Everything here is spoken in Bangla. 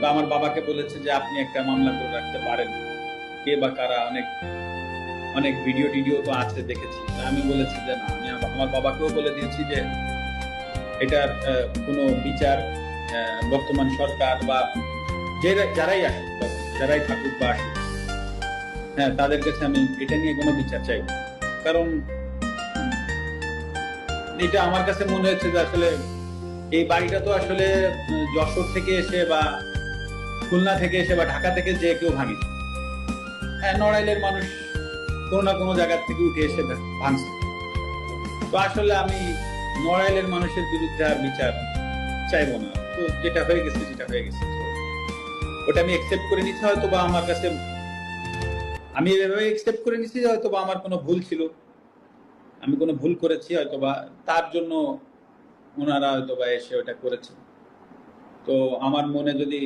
বা আমার বাবাকে বলেছে যে আপনি একটা মামলা করে রাখতে পারেন। কে বা কারা অনেক অনেক ভিডিও টিডিও তো আছে দেখেছি। আমি বলেছি যে না, আমি আমার বাবাকেও বলে দিয়েছি যে এটার কোনো বিচার বর্তমান সরকার বা যে- যারাই আসুক, যারাই থাকুক বা আসুক হ্যাঁ তাদের কাছে আমি এটা নিয়ে কোনো বিচার চাই কারণ এটা আমার কাছে মনে হচ্ছে যে আসলে এই বাড়িটা তো আসলে যশোর থেকে এসে বা খুলনা থেকে এসে বা ঢাকা থেকে যে কেউ ভাঙে। হ্যাঁ নড়াইলের মানুষ কোনো না কোনো জায়গার থেকে উঠে এসে ভাঙছে। তো আসলে আমি নড়াইলের মানুষের বিরুদ্ধে আর বিচার চাইব না। তো যেটা হয়ে গেছে যেটা হয়ে গেছে। ওটা আমি একসেপ্ট করে নিচ্ছি হয়তো বা আমার কাছে আমি এভাবে একসেপ্ট করে নিচ্ছি যে হয়তো বা আমার কোনো ভুল ছিল। আমি কোনো ভুল করেছি হয়তো বা তার জন্য ওনারা হয়তো বা এসে ওটা করেছে। তো আমার মনে যদি